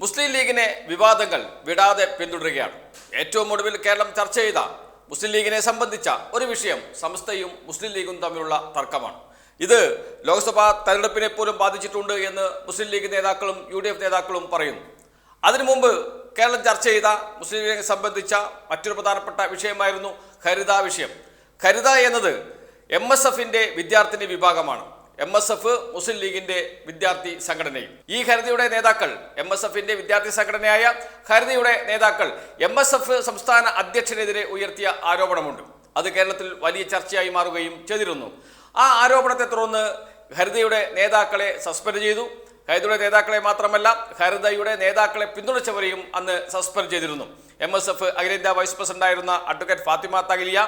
മുസ്ലിം ലീഗിനെ വിവാദങ്ങൾ വിടാതെ പിന്തുടരുകയാണ്. ഏറ്റവും ഒടുവിൽ കേരളം ചർച്ച ചെയ്ത മുസ്ലിം ലീഗിനെ സംബന്ധിച്ച ഒരു വിഷയം സംസ്ഥയും മുസ്ലിം ലീഗും തമ്മിലുള്ള തർക്കമാണ്. ഇത് ലോക്സഭാ തെരഞ്ഞെടുപ്പിനെ പോലും ബാധിച്ചിട്ടുണ്ട് എന്ന് മുസ്ലിം ലീഗ് നേതാക്കളും യു നേതാക്കളും പറയുന്നു. അതിനു മുമ്പ് കേരളം ചർച്ച ചെയ്ത മുസ്ലിം ലീഗിനെ സംബന്ധിച്ച മറ്റൊരു പ്രധാനപ്പെട്ട വിഷയമായിരുന്നു ഹരിത വിഷയം. ഹരിത എന്നത് എം എസ് എഫിന്റെ വിദ്യാർത്ഥിനി വിഭാഗമാണ്. എം എസ് എഫ് മുസ്ലിം ലീഗിന്റെ വിദ്യാർത്ഥി സംഘടനയും. ഈ ഹരിതയുടെ നേതാക്കൾ എം എസ് എഫിന്റെ വിദ്യാർത്ഥി സംഘടനയായ ഹരിതയുടെ നേതാക്കൾ എം എസ് എഫ് സംസ്ഥാന അധ്യക്ഷനെതിരെ ഉയർത്തിയ ആരോപണമുണ്ട്. അത് കേരളത്തിൽ വലിയ ചർച്ചയായി മാറുകയും ചെയ്തിരുന്നു. ആ ആരോപണത്തെ തുടർന്ന് ഹരിതയുടെ നേതാക്കളെ സസ്പെൻഡ് ചെയ്തു. ഹരിതയുടെ നേതാക്കളെ മാത്രമല്ല ഹരിതയുടെ നേതാക്കളെ പിന്തുണച്ചവരെയും അന്ന് സസ്പെൻഡ് ചെയ്തിരുന്നു. എം എസ് എഫ് അഖിലേന്ത്യാ വൈസ് പ്രസിഡന്റായിരുന്ന അഡ്വക്കേറ്റ് ഫാത്തിമ തഗലിയ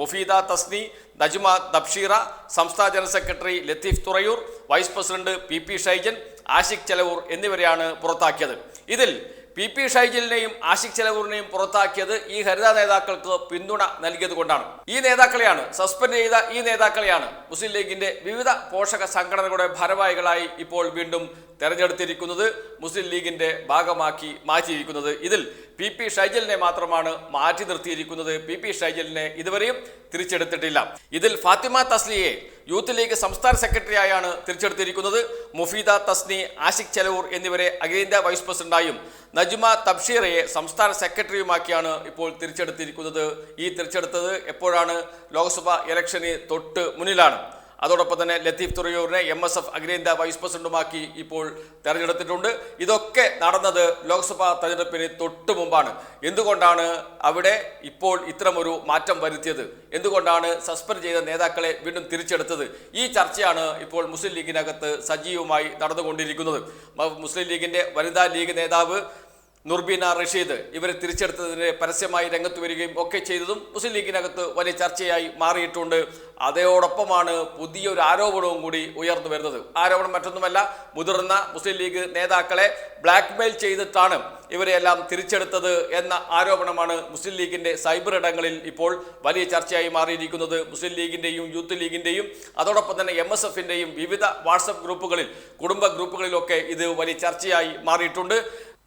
മുഫീദ തസ്നി നജ്മ ദബ്ഷീറ സംസ്ഥാന general secretary Latheef Thurayur vice president P P Shaijan Ashiq Chelavoor എന്നിവരെയാണ് പുറത്താക്കിയത്. ഇതിൽ പി പി ഷൈജലിനെയും ആഷിഖ് ചെലവൂറിനെയും പുറത്താക്കിയത് ഈ ഹരിത നേതാക്കൾക്ക് പിന്തുണ നൽകിയത് കൊണ്ടാണ്. ഈ നേതാക്കളെയാണ് സസ്പെൻഡ് ചെയ്ത ഈ നേതാക്കളെയാണ് മുസ്ലിം ലീഗിന്റെ വിവിധ പോഷക സംഘടനകളുടെ ഭാരവാഹികളായി ഇപ്പോൾ വീണ്ടും തെരഞ്ഞെടുത്തിരിക്കുന്നത് മുസ്ലിം ലീഗിന്റെ ഭാഗമാക്കി മാറ്റിയിരിക്കുന്നത്. ഇതിൽ പി പി ഷൈജലിനെ മാത്രമാണ് മാറ്റി നിർത്തിയിരിക്കുന്നത്. പി പി ഷൈജലിനെ ഇതുവരെയും തിരിച്ചെടുത്തിട്ടില്ല. ഇതിൽ ഫാത്തിമ തസ്ലിയെ യൂത്ത് ലീഗ് സംസ്ഥാന സെക്രട്ടറിയായാണ് തിരിച്ചെടുത്തിരിക്കുന്നത്. മുഫീദ തസ്നി ആഷിഖ് ചെലവൂർ എന്നിവരെ അഖിലേന്ത്യാ വൈസ് പ്രസിഡന്റായും നജ്മ തബ്ഷീറയെ സംസ്ഥാന സെക്രട്ടറിയുമാക്കിയാണ് ഇപ്പോൾ തിരിച്ചെടുത്തിരിക്കുന്നത്. ഈ തിരിച്ചെടുത്തത് എപ്പോഴാണ്? ലോക്സഭാ ഇലക്ഷന് തൊട്ട് മുന്നിലാണ്. അതോടൊപ്പം തന്നെ ലത്തീഫ് തുറയൂരിനെ എം എസ് എഫ് അഖിലേന്ത്യാ വൈസ് പ്രസിഡന്റുമാക്കി ഇപ്പോൾ തെരഞ്ഞെടുത്തിട്ടുണ്ട്. ഇതൊക്കെ നടന്നത് ലോക്സഭാ തെരഞ്ഞെടുപ്പിന് തൊട്ടു മുമ്പാണ്. എന്തുകൊണ്ടാണ് അവിടെ ഇപ്പോൾ ഇത്തരമൊരു മാറ്റം വരുത്തിയത്? എന്തുകൊണ്ടാണ് സസ്പെൻഡ് ചെയ്ത നേതാക്കളെ വീണ്ടും തിരിച്ചെടുത്തത്? ഈ ചർച്ചയാണ് ഇപ്പോൾ മുസ്ലിം ലീഗിനകത്ത് സജീവമായി നടന്നുകൊണ്ടിരിക്കുന്നത്. മുസ്ലിം ലീഗിന്റെ വനിതാ ലീഗ് നേതാവ് നുർബീന റഷീദ് ഇവരെ തിരിച്ചെടുത്തതിന് പരസ്യമായി രംഗത്ത് വരികയും ഒക്കെ ചെയ്തതും മുസ്ലിം ലീഗിനകത്ത് വലിയ ചർച്ചയായി മാറിയിട്ടുണ്ട്. അതോടൊപ്പമാണ് പുതിയൊരു ആരോപണവും കൂടി ഉയർന്നു വരുന്നത്. ആരോപണം മറ്റൊന്നുമല്ല മുതിർന്ന മുസ്ലിം ലീഗ് നേതാക്കളെ ബ്ലാക്ക്മെയിൽ ചെയ്തിട്ടാണ് ഇവരെയെല്ലാം തിരിച്ചെടുത്തത് എന്ന ആരോപണമാണ് മുസ്ലിം ലീഗിന്റെ സൈബർ ഇടങ്ങളിൽ ഇപ്പോൾ വലിയ ചർച്ചയായി മാറിയിരിക്കുന്നത്. മുസ്ലിം ലീഗിന്റെയും യൂത്ത് ലീഗിന്റെയും അതോടൊപ്പം തന്നെ എം എസ് എഫിന്റെയും വിവിധ വാട്സപ്പ് ഗ്രൂപ്പുകളിൽ കുടുംബ ഗ്രൂപ്പുകളിലൊക്കെ ഇത് വലിയ ചർച്ചയായി മാറിയിട്ടുണ്ട്.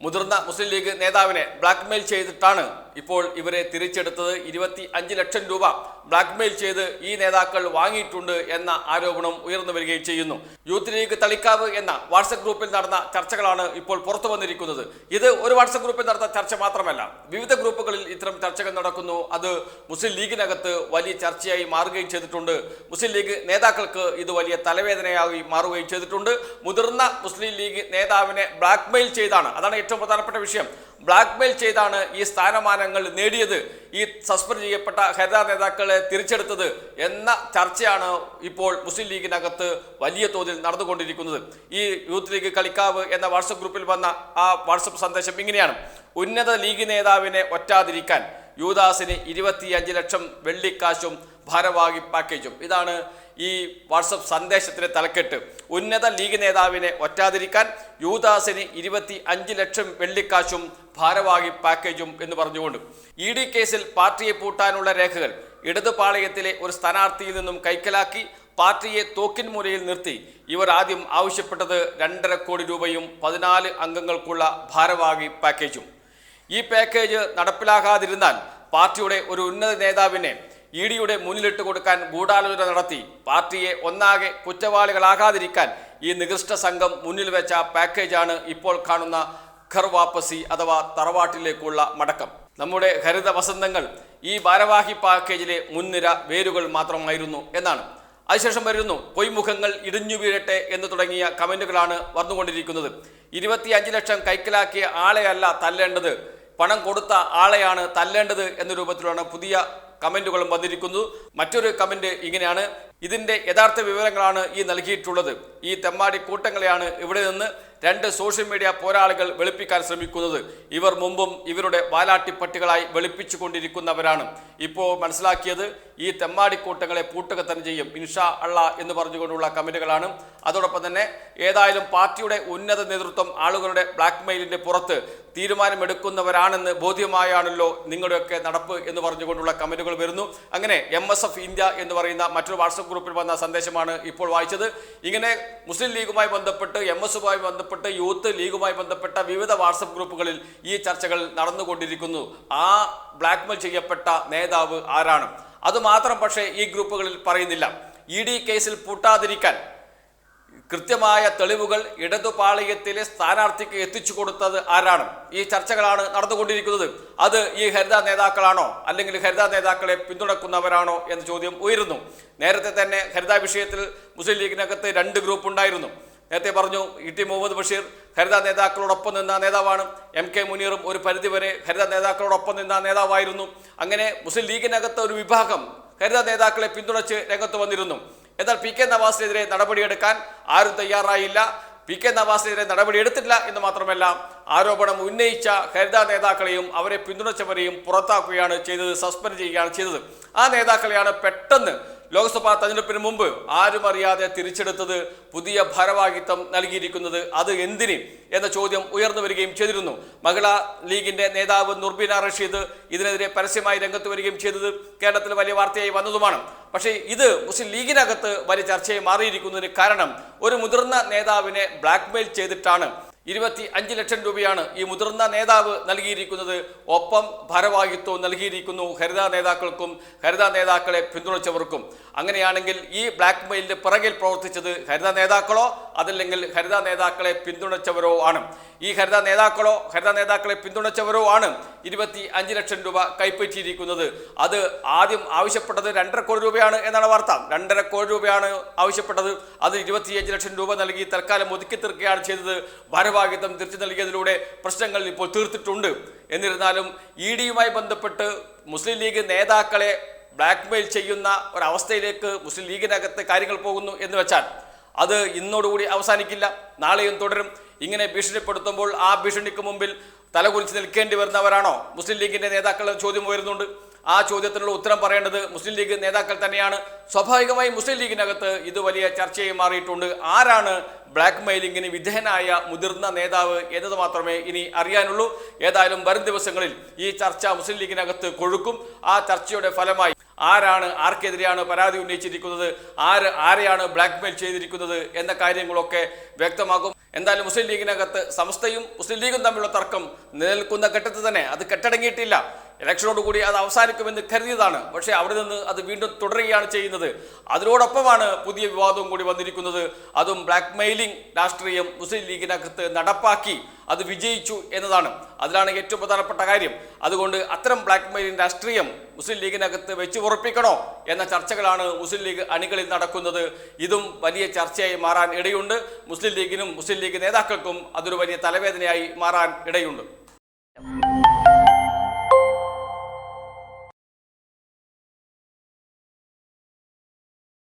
മുതിർന്ന മുസ്ലിം ലീഗ് നേതാവിനെ ബ്ലാക്ക്മെയിൽ ചെയ്തിട്ടാണ് ഇപ്പോൾ ഇവരെ തിരിച്ചെടുത്തത് ഇരുപത്തി അഞ്ച് ലക്ഷം രൂപ ബ്ലാക്ക്മെയിൽ ചെയ്ത് ഈ നേതാക്കൾ വാങ്ങിയിട്ടുണ്ട് എന്ന ആരോപണം ഉയർന്നു വരികയും ചെയ്യുന്നു. യൂത്ത് ലീഗ് തളിക്കാവ് എന്ന വാട്സപ്പ് ഗ്രൂപ്പിൽ നടന്ന ചർച്ചകളാണ് ഇപ്പോൾ പുറത്തു വന്നിരിക്കുന്നത്. ഇത് ഒരു വാട്സപ്പ് ഗ്രൂപ്പിൽ നടന്ന ചർച്ച മാത്രമല്ല വിവിധ ഗ്രൂപ്പുകളിൽ ഇത്തരം ചർച്ചകൾ നടക്കുന്നു. അത് മുസ്ലിം ലീഗിനകത്ത് വലിയ ചർച്ചയായി മാറുകയും ചെയ്തിട്ടുണ്ട്. മുസ്ലിം ലീഗ് നേതാക്കൾക്ക് ഇത് വലിയ തലവേദനയായി മാറുകയും ചെയ്തിട്ടുണ്ട്. മുതിർന്ന മുസ്ലിം ലീഗ് നേതാവിനെ ബ്ലാക്ക്മെയിൽ ചെയ്താണ്. അതാണ് ഏറ്റവും പ്രധാനപ്പെട്ട വിഷയം. ബ്ലാക്ക്മെയിൽ ചെയ്താണ് ഈ സ്ഥാനമാനങ്ങൾ നേടിയത്. ഈ സസ്പെൻഡ് ചെയ്യപ്പെട്ട ഹരിത നേതാക്കളെ തിരിച്ചെടുത്തത് എന്ന ചർച്ചയാണ് ഇപ്പോൾ മുസ്ലിം ലീഗിനകത്ത് വലിയ തോതിൽ നടന്നുകൊണ്ടിരിക്കുന്നത്. ഈ യൂത്ത് ലീഗ് കളിക്കാവ് എന്ന വാട്സപ്പ് ഗ്രൂപ്പിൽ വന്ന ആ വാട്സപ്പ് സന്ദേശം ഇങ്ങനെയാണ്. ഉന്നത ലീഗ് നേതാവിനെ ഒറ്റാതിരിക്കാൻ യൂദാസിന് ഇരുപത്തിയഞ്ച് ലക്ഷം വെള്ളിക്കാശും ഭാരവാഹി പാക്കേജും ഇതാണ് ഈ വാട്സപ്പ് സന്ദേശത്തിലെ തലക്കെട്ട്. ഉന്നത ലീഗ് നേതാവിനെ ഒറ്റാതിരിക്കാൻ യൂദാസിന് ഇരുപത്തി അഞ്ച് ലക്ഷം വെള്ളിക്കാശും ഭാരവാഹി പാക്കേജും എന്ന് പറഞ്ഞുകൊണ്ട്. ഇ ഡി കേസിൽ പാർട്ടിയെ പൂട്ടാനുള്ള രേഖകൾ ഇടതുപാളയത്തിലെ ഒരു സ്ഥാനാർത്ഥിയിൽ നിന്നും കൈക്കലാക്കി പാർട്ടിയെ തോക്കിൻ മൂലയിൽ നിർത്തി. ഇവർ ആദ്യം ആവശ്യപ്പെട്ടത് രണ്ടര കോടി രൂപയും പതിനാല് അംഗങ്ങൾക്കുള്ള ഭാരവാഹി പാക്കേജും ഈ പാക്കേജ് നടപ്പിലാകാതിരുന്നാൽ പാർട്ടിയുടെ ഒരു ഉന്നത നേതാവിനെ ഇ ഡിയുടെ മുന്നിലിട്ട് കൊടുക്കാൻ ഗൂഢാലോചന നടത്തി. പാർട്ടിയെ ഒന്നാകെ കുറ്റവാളികളാകാതിരിക്കാൻ ഈ നികൃഷ്ട സംഘം മുന്നിൽ വെച്ച പാക്കേജാണ് ഇപ്പോൾ കാണുന്ന ഖർ വാപ്പസി അഥവാ തറവാട്ടിലേക്കുള്ള മടക്കം. നമ്മുടെ ഹരിത വസന്തങ്ങൾ ഈ ഭാരവാഹി പാക്കേജിലെ മുൻനിര വേരുകൾ മാത്രമായിരുന്നു എന്നാണ്. അതിനുശേഷം വരുന്നു പൊയ്മുഖങ്ങൾ ഇടിഞ്ഞു വീഴട്ടെ എന്ന് തുടങ്ങിയ കമന്റുകളാണ് വന്നുകൊണ്ടിരിക്കുന്നത്. ഇരുപത്തിയഞ്ച് ലക്ഷം കൈക്കലാക്കിയ ആളെയല്ല തല്ലേണ്ടത് പണം കൊടുത്ത ആളെയാണ് തല്ലേണ്ടത് എന്ന രൂപത്തിലാണ് പുതിയ കമന്റുകളും വന്നിരിക്കുന്നു. മറ്റൊരു കമന്റ് ഇങ്ങനെയാണ്. ഇതിന്റെ യഥാർത്ഥ വിവരങ്ങളാണ് ഈ നൽകിയിട്ടുള്ളത്. ഈ തെമ്മാടി കൂട്ടങ്ങളെയാണ് ഇവിടെ നിന്ന് രണ്ട് സോഷ്യൽ മീഡിയ പോരാളികൾ വെളുപ്പിക്കാൻ ശ്രമിക്കുന്നത്. ഇവർ മുമ്പും ഇവരുടെ വാലാട്ടിപ്പട്ടികളായി വെളുപ്പിച്ചു കൊണ്ടിരിക്കുന്നവരാണ്. ഇപ്പോൾ മനസ്സിലാക്കിയത് ഈ തെമ്മാടിക്കൂട്ടങ്ങളെ പൂട്ടുക തന്നെ ചെയ്യും. ഇൻഷാ അള്ള എന്ന് പറഞ്ഞുകൊണ്ടുള്ള കമന്റുകളാണ്. അതോടൊപ്പം തന്നെ ഏതായാലും പാർട്ടിയുടെ ഉന്നത നേതൃത്വം ആളുകളുടെ ബ്ലാക്ക് മെയിലിന്റെ പുറത്ത് തീരുമാനമെടുക്കുന്നവരാണെന്ന് ബോധ്യമായാണല്ലോ നിങ്ങളുടെയൊക്കെ നടപ്പ് എന്ന് പറഞ്ഞുകൊണ്ടുള്ള കമന്റുകൾ വരുന്നു. അങ്ങനെ എം എസ് എഫ് ഇന്ത്യ എന്ന് പറയുന്ന മറ്റൊരു വാട്സപ്പ് ഗ്രൂപ്പിൽ വന്ന സന്ദേശമാണ് ഇപ്പോൾ വായിച്ചത്. ഇങ്ങനെ മുസ്ലിം ലീഗുമായി ബന്ധപ്പെട്ട് എം എസുമായി ബന്ധപ്പെട്ട് യൂത്ത് ലീഗുമായി ബന്ധപ്പെട്ട വിവിധ വാട്സപ്പ് ഗ്രൂപ്പുകളിൽ ഈ ചർച്ചകൾ നടന്നുകൊണ്ടിരിക്കുന്നു. ആ ബ്ലാക്ക്മെയിൽ ചെയ്യപ്പെട്ട നേതാവ് ആരാണ്? അതുമാത്രം പക്ഷേ ഈ ഗ്രൂപ്പുകളിൽ പറയുന്നില്ല. ഇ ഡി കേസിൽ പൂട്ടാതിരിക്കാൻ കൃത്യമായ തെളിവുകൾ ഇടതുപാളയത്തിലെ സ്ഥാനാർത്ഥിക്ക് എത്തിച്ചു കൊടുത്തത് ആരാണ്? ഈ ചർച്ചകളാണ് നടന്നുകൊണ്ടിരിക്കുന്നത്. അത് ഈ ഹരിത നേതാക്കളാണോ? അല്ലെങ്കിൽ ഹരിത നേതാക്കളെ പിന്തുണക്കുന്നവരാണോ എന്ന ചോദ്യം ഉയരുന്നു. നേരത്തെ തന്നെ ഹരിത വിഷയത്തിൽ മുസ്ലിം ലീഗിനകത്ത് രണ്ട് ഗ്രൂപ്പ് ഉണ്ടായിരുന്നു. നേരത്തെ പറഞ്ഞു ഇ ടി മുഹമ്മദ് ബഷീർ ഹരിത നേതാക്കളോടൊപ്പം നിന്ന നേതാവാണ്. എം കെ മുനീറും ഒരു പരിധിവരെ ഹരിത നേതാക്കളോടൊപ്പം നിന്ന നേതാവായിരുന്നു. അങ്ങനെ മുസ്ലിം ലീഗിനകത്ത് ഒരു വിഭാഗം ഹരിത നേതാക്കളെ പിന്തുണച്ച് രംഗത്ത് വന്നിരുന്നു. എന്നാൽ പി കെ നവാസിനെതിരെ നടപടിയെടുക്കാൻ ആരും തയ്യാറായില്ല. പി കെ നവാസിനെതിരെ നടപടിയെടുത്തില്ല എന്ന് മാത്രമല്ല ആരോപണം ഉന്നയിച്ച ഹരിത നേതാക്കളെയും അവരെ പിന്തുണച്ചവരെയും പുറത്താക്കുകയാണ് ചെയ്തത് സസ്പെൻഡ് ചെയ്യുകയാണ് ചെയ്തത്. ആ നേതാക്കളെയാണ് പെട്ടെന്ന് ലോക്സഭാ തെരഞ്ഞെടുപ്പിന് മുമ്പ് ആരും അറിയാതെ തിരിച്ചെടുത്തത് പുതിയ ഭാരവാഹിത്വം നൽകിയിരിക്കുന്നത് അത് എന്തിന് എന്ന ചോദ്യം ഉയർന്നു വരികയും ചെയ്തിരുന്നു. മഹിളാ ലീഗിന്റെ നേതാവ് നുർബീന റഷീദ് ഇതിനെതിരെ പരസ്യമായി രംഗത്ത് വരികയും ചെയ്തത് കേരളത്തിൽ വലിയ വാർത്തയായി വന്നതുമാണ്. പക്ഷേ ഇത് മുസ്ലിം ലീഗിനകത്ത് വലിയ ചർച്ചയായി മാറിയിരിക്കുന്നതിന് കാരണം ഒരു മുതിർന്ന നേതാവിനെ ബ്ലാക്ക്മെയിൽ ചെയ്തിട്ടാണ് ഇരുപത്തി അഞ്ച് ലക്ഷം രൂപയാണ് ഈ മുതിർന്ന നേതാവ് നൽകിയിരിക്കുന്നത്. ഒപ്പം ഭാരവാഹിത്വവും നൽകിയിരിക്കുന്നു ഹരിത നേതാക്കൾക്കും ഹരിത നേതാക്കളെ പിന്തുണച്ചവർക്കും. അങ്ങനെയാണെങ്കിൽ ഈ ബ്ലാക്ക് മെയിലിന്റെ പിറകിൽ പ്രവർത്തിച്ചത് ഹരിത നേതാക്കളോ അതല്ലെങ്കിൽ ഹരിത നേതാക്കളെ പിന്തുണച്ചവരോ ആണ്. ഈ ഹരിത നേതാക്കളോ ഹരിത നേതാക്കളെ പിന്തുണച്ചവരോ ആണ് ഇരുപത്തി അഞ്ച് ലക്ഷം രൂപ കൈപ്പറ്റിയിരിക്കുന്നത്. അത് ആദ്യം ആവശ്യപ്പെട്ടത് രണ്ടര കോടി രൂപയാണ് എന്നാണ് വാർത്ത. രണ്ടര കോടി രൂപയാണ് ആവശ്യപ്പെട്ടത്. അത് ഇരുപത്തിയഞ്ച് ലക്ഷം രൂപ നൽകി തൽക്കാലം ഒതുക്കി തീർക്കുകയാണ് ചെയ്തത്. ഭാരവാഹിത്വം തിരിച്ചു നൽകിയതിലൂടെ പ്രശ്നങ്ങൾ ഇപ്പോൾ തീർത്തിട്ടുണ്ട്. എന്നിരുന്നാലും ഇ ഡിയുമായി ബന്ധപ്പെട്ട് മുസ്ലിം ലീഗ് നേതാക്കളെ ബ്ലാക്ക്മെയിൽ ചെയ്യുന്ന ഒരവസ്ഥയിലേക്ക് മുസ്ലിം ലീഗിനകത്ത് കാര്യങ്ങൾ പോകുന്നു എന്ന് വെച്ചാൽ അത് ഇന്നോടുകൂടി അവസാനിക്കില്ല. നാളെയും തുടരും. ഇങ്ങനെ ഭീഷണിപ്പെടുത്തുമ്പോൾ ആ ഭീഷണിക്ക് മുമ്പിൽ തലകുലിച്ച് നിൽക്കേണ്ടി വരുന്നവരാണോ? മുസ്ലിം ലീഗിന്റെ നേതാക്കളുടെ ചോദ്യം ഉയരുന്നുണ്ട്. ആ ചോദ്യത്തിനുള്ള ഉത്തരം പറയേണ്ടത് മുസ്ലിം ലീഗ് നേതാക്കൾ തന്നെയാണ്. സ്വാഭാവികമായി മുസ്ലിം ലീഗിനകത്ത് ഇത് വലിയ ചർച്ചയായി മാറിയിട്ടുണ്ട്. ആരാണ് ബ്ലാക്ക് മെയിലിംഗിന് വിധേയനായ മുതിർന്ന നേതാവ് എന്നത് മാത്രമേ ഇനി അറിയാനുള്ളൂ. ഏതായാലും വരും ദിവസങ്ങളിൽ ഈ ചർച്ച മുസ്ലിം ലീഗിനകത്ത് കൊഴുക്കും. ആ ചർച്ചയുടെ ഫലമായി ആരാണ് ആർക്കെതിരെയാണ് പരാതി ഉന്നയിച്ചിരിക്കുന്നത് ആര് ആരെയാണ് ബ്ലാക്ക് മെയിൽ ചെയ്തിരിക്കുന്നത് എന്ന കാര്യങ്ങളൊക്കെ വ്യക്തമാകും. എന്തായാലും മുസ്ലിം ലീഗിനകത്ത് സംസ്ഥയും മുസ്ലിം ലീഗും തമ്മിലുള്ള തർക്കം നിലനിൽക്കുന്ന ഘട്ടത്തിൽ തന്നെ. അത് കെട്ടടങ്ങിയിട്ടില്ല. ഇലക്ഷനോടുകൂടി അത് അവസാനിക്കുമെന്ന് കരുതിയതാണ്. പക്ഷേ അവിടെ നിന്ന് അത് വീണ്ടും തുടരുകയാണ് ചെയ്യുന്നത്. അതിനോടൊപ്പമാണ് പുതിയ വിവാദവും കൂടി വന്നിരിക്കുന്നത്. അതും ബ്ലാക്ക് മെയിലിംഗ് രാഷ്ട്രീയം മുസ്ലിം ലീഗിനകത്ത് നടപ്പാക്കി അത് വിജയിച്ചു എന്നതാണ്. അതിലാണ് ഏറ്റവും പ്രധാനപ്പെട്ട കാര്യം. അതുകൊണ്ട് അത്തരം ബ്ലാക്ക് മെയിലിംഗ് രാഷ്ട്രീയം മുസ്ലിം ലീഗിനകത്ത് വെച്ച് ഉറപ്പിക്കണോ എന്ന ചർച്ചകളാണ് മുസ്ലിം ലീഗ് അണികളിൽ നടക്കുന്നത്. ഇതും വലിയ ചർച്ചയായി മാറാൻ ഇടയുണ്ട്. മുസ്ലിം ലീഗിനും മുസ്ലിം ലീഗ് നേതാക്കൾക്കും അതൊരു വലിയ തലവേദനയായി മാറാൻ ഇടയുണ്ട്.